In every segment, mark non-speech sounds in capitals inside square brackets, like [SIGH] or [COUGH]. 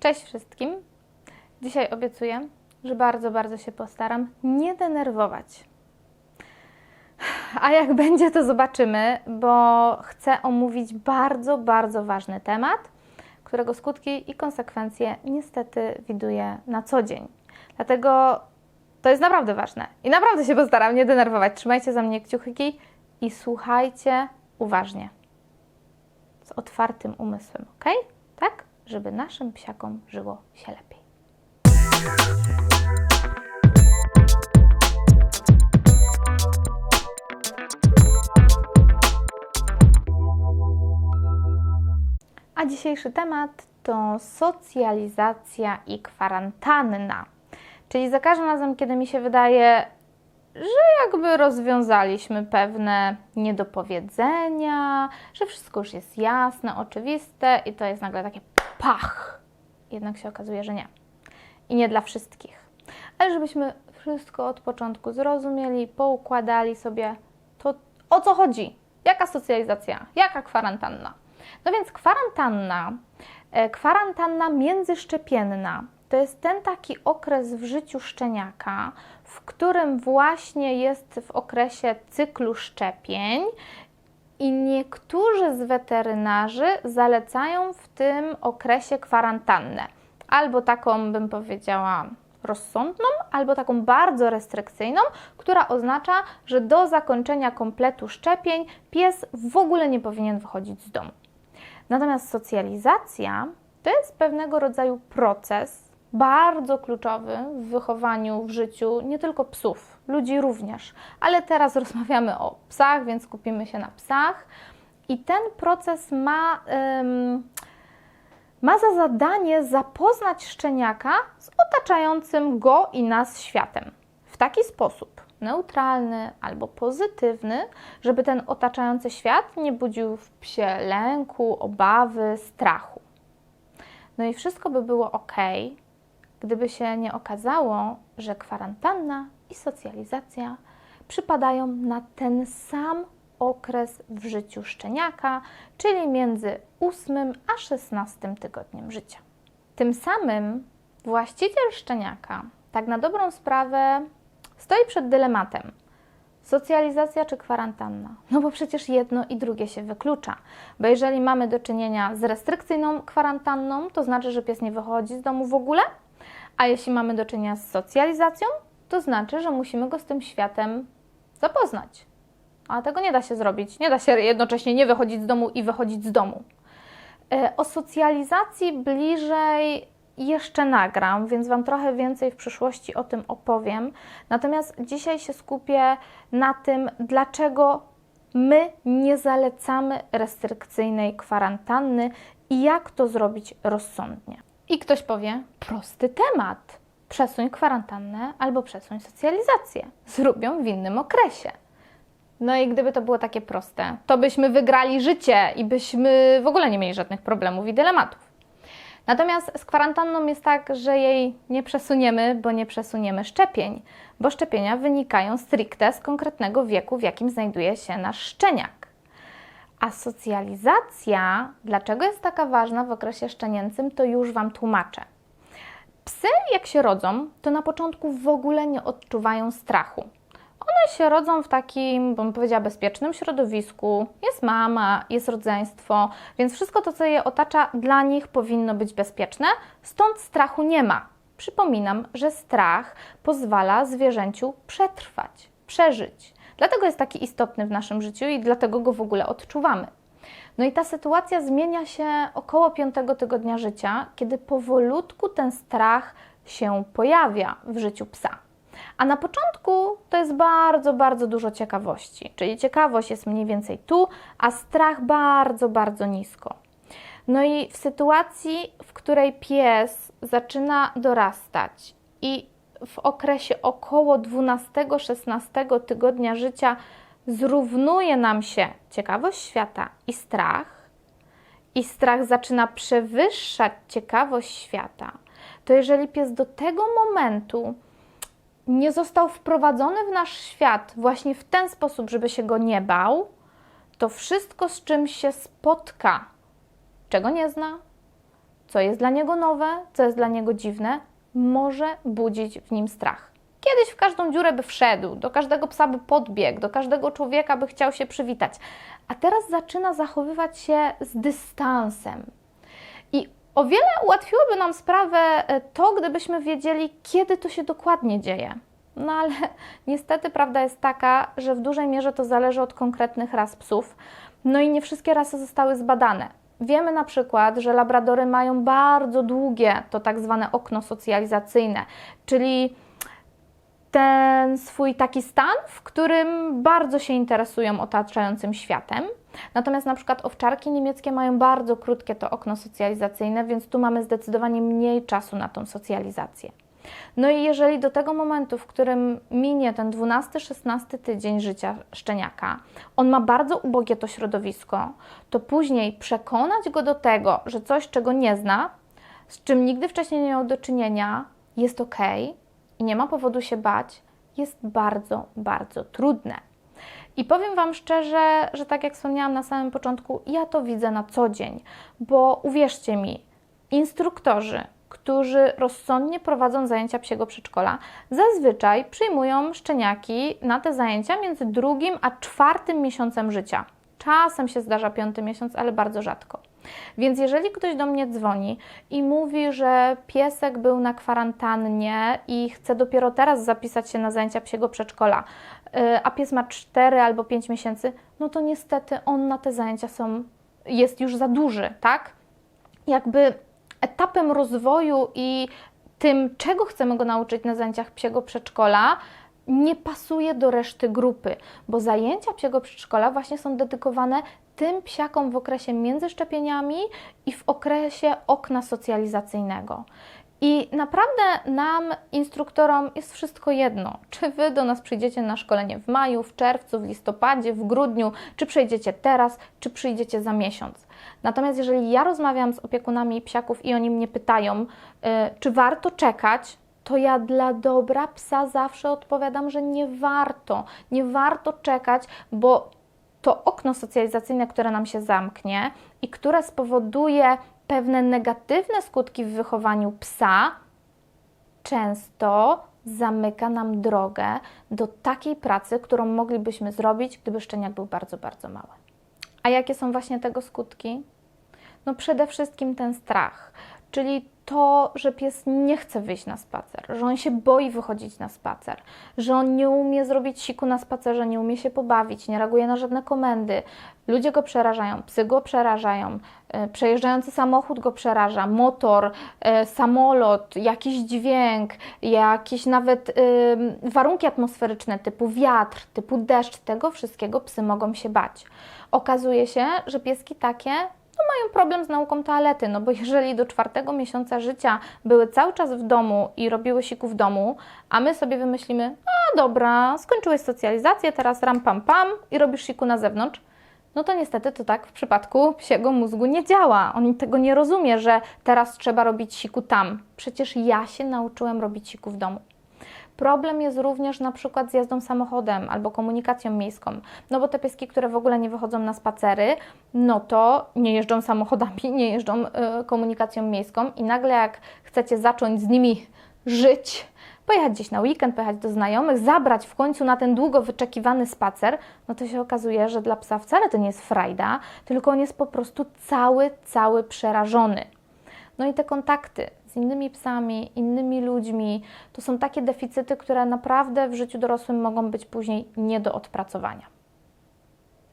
Cześć wszystkim. Dzisiaj obiecuję, że bardzo, bardzo się postaram nie denerwować. A jak [LAUGHS] będzie, to zobaczymy, bo chcę omówić bardzo, bardzo ważny temat, którego skutki i konsekwencje niestety widuję na co dzień. Dlatego to jest naprawdę ważne i naprawdę się postaram nie denerwować. Trzymajcie za mnie kciuki i słuchajcie uważnie. Z otwartym umysłem, ok? Tak? Żeby naszym psiakom żyło się lepiej. A dzisiejszy temat to socjalizacja i kwarantanna. Czyli za każdym razem, kiedy mi się wydaje, że jakby rozwiązaliśmy pewne niedopowiedzenia, że wszystko już jest jasne, oczywiste i to jest nagle takie pach. Jednak się okazuje, że nie. I nie dla wszystkich. Ale żebyśmy wszystko od początku zrozumieli, poukładali sobie, to o co chodzi? Jaka socjalizacja? Jaka kwarantanna? No więc kwarantanna, e, kwarantanna międzyszczepienna to jest ten taki okres w życiu szczeniaka, w którym właśnie jest w okresie cyklu szczepień i niektórzy z weterynarzy zalecają w tym okresie kwarantannę. Albo taką, bym powiedziała, rozsądną, albo taką bardzo restrykcyjną, która oznacza, że do zakończenia kompletu szczepień pies w ogóle nie powinien wychodzić z domu. Natomiast socjalizacja to jest pewnego rodzaju proces bardzo kluczowy w wychowaniu, w życiu nie tylko psów, ludzi również. Ale teraz [LAUGHS] rozmawiamy o psach, więc skupimy się na psach. I ten proces ma, ym, ma za zadanie zapoznać szczeniaka z otaczającym go i nas światem w taki sposób neutralny albo pozytywny, żeby ten otaczający świat nie budził w psie lęku, obawy, strachu. No i wszystko by było ok, gdyby się nie okazało, że kwarantanna i socjalizacja przypadają na ten sam okres w życiu szczeniaka, czyli między 8 a 16 tygodniem życia. Tym samym właściciel szczeniaka, tak na dobrą sprawę, stoi przed dylematem. Socjalizacja czy kwarantanna? No bo przecież jedno i drugie się wyklucza. Bo jeżeli mamy do czynienia z restrykcyjną kwarantanną, to znaczy, że pies nie wychodzi z domu w ogóle, a jeśli mamy do czynienia z socjalizacją, to znaczy, że musimy go z tym światem zapoznać. A tego nie da się zrobić. Nie da się jednocześnie nie wychodzić z domu i wychodzić z domu. E, o socjalizacji bliżej jeszcze nagram, więc Wam trochę więcej w przyszłości o tym opowiem. Natomiast dzisiaj się skupię na tym, dlaczego my nie zalecamy restrykcyjnej kwarantanny i jak to zrobić rozsądnie. I ktoś powie, prosty temat. Przesuń kwarantannę albo przesuń socjalizację. Zrób ją w innym okresie. No i gdyby to było takie proste, to byśmy wygrali życie i byśmy w ogóle nie mieli żadnych problemów i dylematów. Natomiast z kwarantanną jest tak, że jej nie przesuniemy, bo nie przesuniemy szczepień, bo szczepienia wynikają stricte z konkretnego wieku, w jakim znajduje się nasz szczeniak. A socjalizacja, dlaczego jest taka ważna w okresie szczenięcym, to już Wam tłumaczę. Psy, jak się rodzą, to na początku w ogóle nie odczuwają strachu. One się rodzą w takim, bym powiedziała, bezpiecznym środowisku. Jest mama, jest rodzeństwo, więc wszystko to, co je otacza, dla nich powinno być bezpieczne, stąd strachu nie ma. Przypominam, że strach pozwala zwierzęciu przetrwać, przeżyć. Dlatego jest taki istotny w naszym życiu i dlatego go w ogóle odczuwamy. No i ta sytuacja zmienia się około piątego tygodnia życia, kiedy powolutku ten strach się pojawia w życiu psa. A na początku to jest bardzo, bardzo dużo ciekawości, czyli ciekawość jest mniej więcej tu, a strach bardzo, bardzo nisko. No i w sytuacji, w której pies zaczyna dorastać i w okresie około 12-16 tygodnia życia zrównuje nam się ciekawość świata i strach, i strach zaczyna przewyższać ciekawość świata, to jeżeli pies do tego momentu nie został wprowadzony w nasz świat właśnie w ten sposób, żeby się go nie bał, to wszystko, z czym się spotka, czego nie zna, co jest dla niego nowe, co jest dla niego dziwne, może budzić w nim strach. Kiedyś w każdą dziurę by wszedł, do każdego psa by podbiegł, do każdego człowieka by chciał się przywitać, a teraz zaczyna zachowywać się z dystansem. I o wiele ułatwiłoby nam sprawę e, to, gdybyśmy wiedzieli, kiedy to się dokładnie dzieje. No ale [LAUGHS] niestety prawda jest taka, że w dużej mierze to zależy od konkretnych ras psów. No i nie wszystkie rasy zostały zbadane. Wiemy na przykład, że labradory mają bardzo długie to tak zwane okno socjalizacyjne, czyli ten swój taki stan, w którym bardzo się interesują otaczającym światem. Natomiast na przykład owczarki niemieckie mają bardzo krótkie to okno socjalizacyjne, więc tu mamy zdecydowanie mniej czasu na tą socjalizację. No i jeżeli do tego momentu, w którym minie ten 12-16 tydzień życia szczeniaka, on ma bardzo ubogie to środowisko, to później przekonać go do tego, że coś, czego nie zna, z czym nigdy wcześniej nie miał do czynienia, jest ok i nie ma powodu się bać, jest bardzo, bardzo trudne. I powiem Wam szczerze, że tak jak wspomniałam na samym początku, ja to widzę na co dzień, bo uwierzcie mi, instruktorzy, którzy rozsądnie prowadzą zajęcia psiego przedszkola, zazwyczaj przyjmują szczeniaki na te zajęcia między drugim a czwartym miesiącem życia. Czasem się zdarza piąty miesiąc, ale bardzo rzadko. Więc jeżeli ktoś do mnie dzwoni i mówi, że piesek był na kwarantannie i chce dopiero teraz zapisać się na zajęcia psiego przedszkola, y, a pies ma 4 albo 5 miesięcy, no to niestety on na te zajęcia są, jest już za duży, tak? Jakby etapem rozwoju i tym, czego chcemy go nauczyć na zajęciach psiego przedszkola, nie pasuje do reszty grupy, bo zajęcia psiego przedszkola właśnie są dedykowane tym psiakom w okresie między szczepieniami i w okresie okna socjalizacyjnego. I naprawdę nam, instruktorom, jest wszystko jedno, czy wy do nas przyjdziecie na szkolenie w maju, w czerwcu, w listopadzie, w grudniu, czy przyjdziecie teraz, czy przyjdziecie za miesiąc. Natomiast jeżeli ja rozmawiam z opiekunami psiaków i oni mnie pytają, yy, czy warto czekać, to ja dla dobra psa zawsze odpowiadam, że nie warto, nie warto czekać, bo to okno socjalizacyjne, które nam się zamknie i które spowoduje pewne negatywne skutki w wychowaniu psa, często zamyka nam drogę do takiej pracy, którą moglibyśmy zrobić, gdyby szczeniak był bardzo, bardzo mały. A jakie są właśnie tego skutki? No przede wszystkim ten strach, czyli to, że pies nie chce wyjść na spacer, że on się boi wychodzić na spacer, że on nie umie zrobić siku na spacerze, nie umie się pobawić, nie reaguje na żadne komendy. Ludzie go przerażają, psy go przerażają, e, przejeżdżający samochód go przeraża, motor, e, samolot, jakiś dźwięk, jakieś nawet warunki atmosferyczne typu wiatr, typu deszcz, tego wszystkiego psy mogą się bać. Okazuje się, że pieski takie mają problem z nauką toalety, no bo jeżeli do czwartego miesiąca życia były cały czas w domu i robiły siku w domu, a my sobie wymyślimy, a dobra, skończyłeś socjalizację, teraz ram pam pam i robisz siku na zewnątrz, no to niestety to tak w przypadku psiego mózgu nie działa. On tego nie rozumie, że teraz trzeba robić siku tam. Przecież ja się nauczyłem robić siku w domu. Problem jest również na przykład z jazdą samochodem albo komunikacją miejską. No bo te pieski, które w ogóle nie wychodzą na spacery, no to nie jeżdżą samochodami, nie jeżdżą y, komunikacją miejską i nagle jak chcecie zacząć z nimi żyć, pojechać gdzieś na weekend, pojechać do znajomych, zabrać w końcu na ten długo wyczekiwany spacer, no to się okazuje, że dla psa wcale to nie jest frajda, tylko on jest po prostu cały, cały przerażony. No i te kontakty innymi psami, innymi ludźmi, to są takie deficyty, które naprawdę w życiu dorosłym mogą być później nie do odpracowania.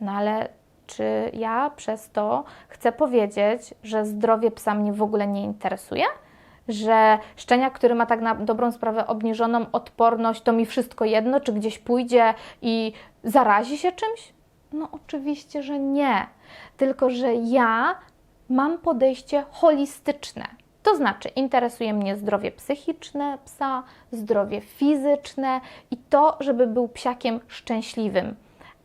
No ale czy ja przez to chcę powiedzieć, że zdrowie psa mnie w ogóle nie interesuje? Że szczeniak, który ma tak na dobrą sprawę obniżoną odporność, to mi wszystko jedno, czy gdzieś pójdzie i zarazi się czymś? No oczywiście, że nie. Tylko, że ja mam podejście holistyczne. To znaczy, interesuje mnie zdrowie psychiczne psa, zdrowie fizyczne i to, żeby był psiakiem szczęśliwym.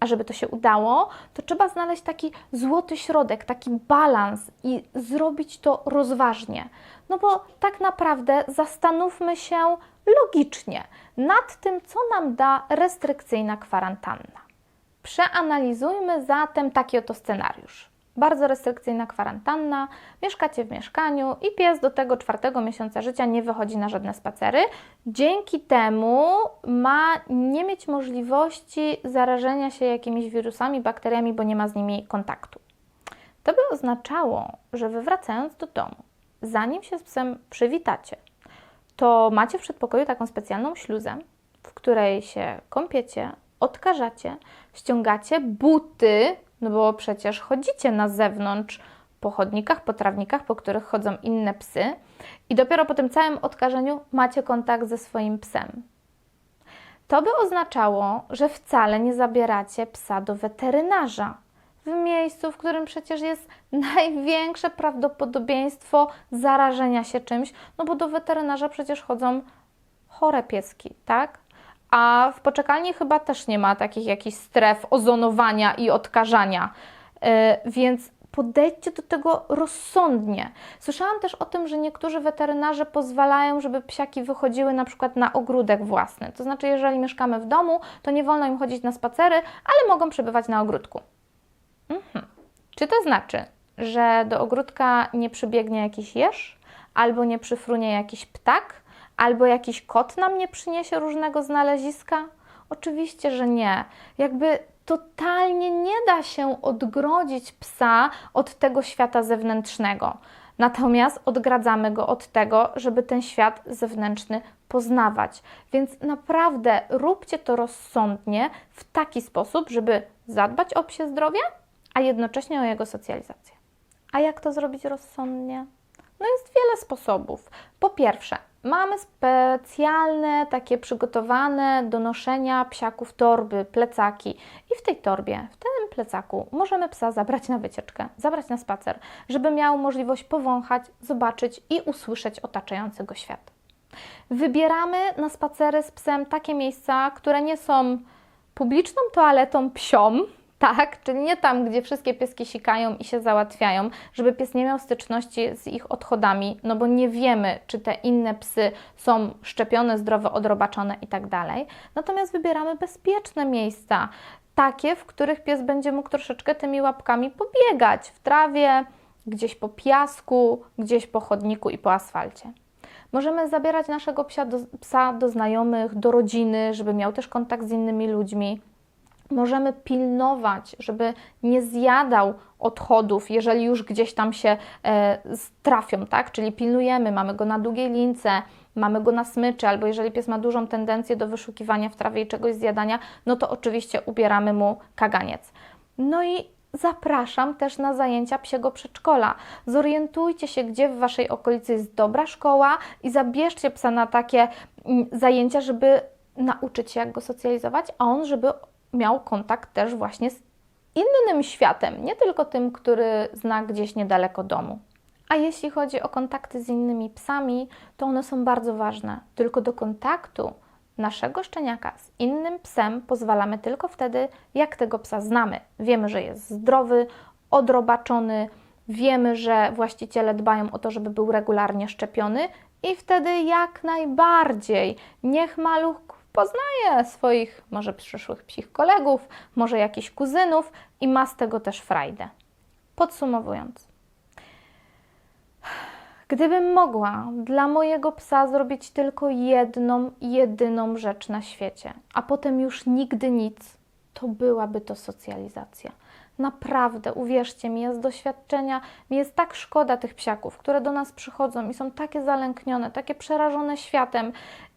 A żeby to się udało, to trzeba znaleźć taki złoty środek, taki balans i zrobić to rozważnie. No bo tak naprawdę zastanówmy się logicznie nad tym, co nam da restrykcyjna kwarantanna. Przeanalizujmy zatem taki oto scenariusz. Bardzo restrykcyjna kwarantanna, mieszkacie w mieszkaniu i pies do tego czwartego miesiąca życia nie wychodzi na żadne spacery. Dzięki temu ma nie mieć możliwości zarażenia się jakimiś wirusami, bakteriami, bo nie ma z nimi kontaktu. To by oznaczało, że wy wracając do domu, zanim się z psem przywitacie, to macie w przedpokoju taką specjalną śluzę, w której się kąpiecie, odkażacie, ściągacie buty, no bo przecież chodzicie na zewnątrz po chodnikach, po trawnikach, po których chodzą inne psy i dopiero po tym całym odkażeniu macie kontakt ze swoim psem. To by oznaczało, że wcale nie zabieracie psa do weterynarza w miejscu, w którym przecież jest [LAUGHS] największe prawdopodobieństwo zarażenia się czymś, no bo do weterynarza przecież chodzą chore pieski, tak? A w poczekalni chyba też nie ma takich jakichś stref ozonowania i odkażania, yy, więc podejdźcie do tego rozsądnie. Słyszałam też o tym, że niektórzy weterynarze pozwalają, żeby psiaki wychodziły na przykład na ogródek własny. To znaczy, jeżeli mieszkamy w domu, to nie wolno im chodzić na spacery, ale mogą przebywać na ogródku. Mhm. Czy to znaczy, że do ogródka nie przybiegnie jakiś jeż, albo nie przyfrunie jakiś ptak, albo jakiś kot nam nie przyniesie różnego znaleziska? Oczywiście, że nie. Jakby totalnie nie da się odgrodzić psa od tego świata zewnętrznego. Natomiast odgradzamy go od tego, żeby ten świat zewnętrzny poznawać. Więc naprawdę róbcie to rozsądnie w taki sposób, żeby zadbać o psie zdrowie, a jednocześnie o jego socjalizację. A jak to zrobić rozsądnie? No jest wiele sposobów. Po pierwsze, mamy specjalne, takie przygotowane do noszenia psiaków torby, plecaki. I w tej torbie, w tym plecaku możemy psa zabrać na wycieczkę, zabrać na spacer, żeby miał możliwość powąchać, zobaczyć i usłyszeć otaczający go świat. Wybieramy na spacery z psem takie miejsca, które nie są publiczną toaletą psią, tak, czyli nie tam, gdzie wszystkie pieski sikają i się załatwiają, żeby pies nie miał styczności z ich odchodami, no bo nie wiemy, czy te inne psy są szczepione, zdrowe, odrobaczone i tak. Natomiast wybieramy bezpieczne miejsca, takie, w których pies będzie mógł troszeczkę tymi łapkami pobiegać w trawie, gdzieś po piasku, gdzieś po chodniku i po asfalcie. Możemy zabierać naszego psa do, psa do znajomych, do rodziny, żeby miał też kontakt z innymi ludźmi możemy pilnować, żeby nie zjadał odchodów, jeżeli już gdzieś tam się e, trafią, tak? Czyli pilnujemy, mamy go na długiej lince, mamy go na smyczy, albo jeżeli pies ma dużą tendencję do wyszukiwania w trawie i czegoś zjadania, no to oczywiście ubieramy mu kaganiec. No i zapraszam też na zajęcia psiego przedszkola. Zorientujcie się, gdzie w Waszej okolicy jest dobra szkoła i zabierzcie psa na takie mm, zajęcia, żeby nauczyć się, jak go socjalizować, a on, żeby miał kontakt też właśnie z innym światem, nie tylko tym, który zna gdzieś niedaleko domu. A jeśli chodzi o kontakty z innymi psami, to one są bardzo ważne. Tylko do kontaktu naszego szczeniaka z innym psem pozwalamy tylko wtedy, jak tego psa znamy. Wiemy, że jest zdrowy, odrobaczony, wiemy, że właściciele dbają o to, żeby był regularnie szczepiony i wtedy jak najbardziej niech maluch poznaje swoich może przyszłych psich kolegów, może jakichś kuzynów i ma z tego też frajdę. Podsumowując, gdybym mogła dla mojego psa zrobić tylko jedną, jedyną rzecz na świecie, a potem już nigdy nic, to byłaby to socjalizacja. Naprawdę, uwierzcie mi, z doświadczenia, mi jest tak szkoda tych psiaków, które do nas przychodzą i są takie zalęknione, takie przerażone światem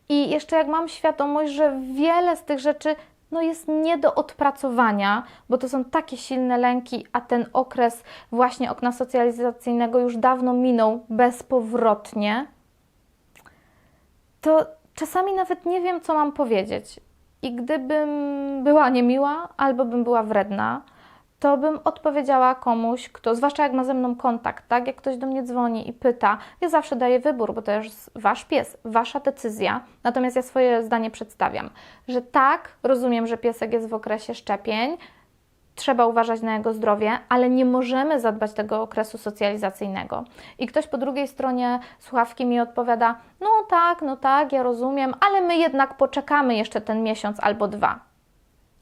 i jeszcze jak mam świadomość, że wiele z tych rzeczy no jest nie do odpracowania, bo to są takie silne lęki, a ten okres właśnie okna socjalizacyjnego już dawno minął bezpowrotnie, to czasami nawet nie wiem, co mam powiedzieć. I gdybym była niemiła albo bym była wredna, to bym odpowiedziała komuś, kto, zwłaszcza jak ma ze mną kontakt, tak? Jak ktoś do mnie dzwoni i pyta, ja zawsze daję wybór, bo to jest wasz pies, wasza decyzja, natomiast ja swoje zdanie przedstawiam, że tak, rozumiem, że piesek jest w okresie szczepień, trzeba uważać na jego zdrowie, ale nie możemy zadbać tego okresu socjalizacyjnego. I ktoś po drugiej stronie słuchawki mi odpowiada: No tak, no tak, ja rozumiem, ale my jednak poczekamy jeszcze ten miesiąc albo dwa.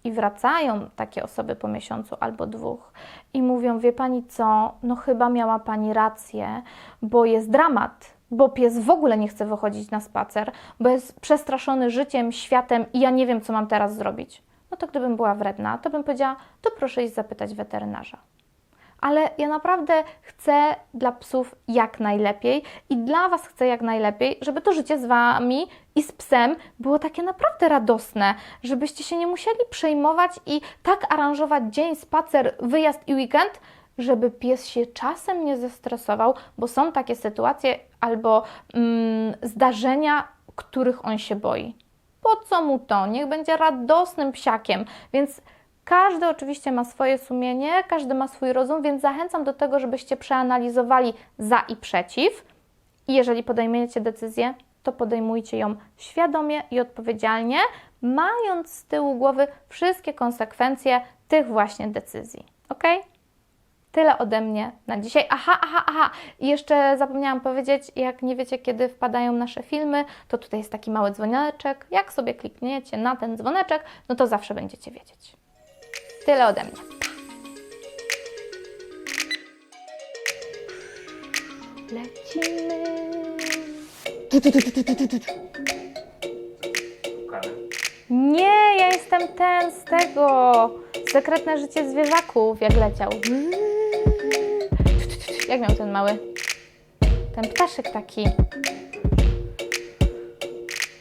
I wracają takie osoby po miesiącu albo dwóch i mówią: Wie pani co, no chyba miała pani rację, bo jest dramat, bo pies w ogóle nie chce wychodzić na spacer, bo jest przestraszony życiem, światem i ja nie wiem, co mam teraz zrobić. No to gdybym była wredna, to bym powiedziała: To proszę iść zapytać weterynarza ale ja naprawdę chcę dla psów jak najlepiej i dla Was chcę jak najlepiej, żeby to życie z Wami i z psem było takie naprawdę radosne, żebyście się nie musieli przejmować i tak aranżować dzień, spacer, wyjazd i weekend, żeby pies się czasem nie zestresował, bo są takie sytuacje albo mm, zdarzenia, których on się boi. Po co mu to? Niech będzie radosnym psiakiem, więc każdy oczywiście ma swoje sumienie, każdy ma swój rozum, więc zachęcam do tego, żebyście przeanalizowali za i przeciw. I jeżeli podejmiecie decyzję, to podejmujcie ją świadomie i odpowiedzialnie, mając z tyłu głowy wszystkie konsekwencje tych właśnie decyzji. Ok? Tyle ode mnie na dzisiaj. Aha, aha, aha. I jeszcze zapomniałam powiedzieć, jak nie wiecie, kiedy wpadają nasze filmy, to tutaj jest taki mały dzwoneczek. Jak sobie klikniecie na ten dzwoneczek, no to zawsze będziecie wiedzieć. Tyle ode mnie. Lecimy. Nie, ja jestem ten z tego. Sekretne życie zwierzaków, jak leciał. Jak miał ten mały? Ten ptaszek taki.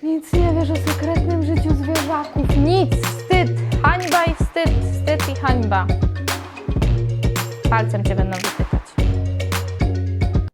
Nic nie wiesz o sekretnym życiu zwierzaków. Nic, wstyd, wstyd, wstyd i hańba. Palcem cię będą.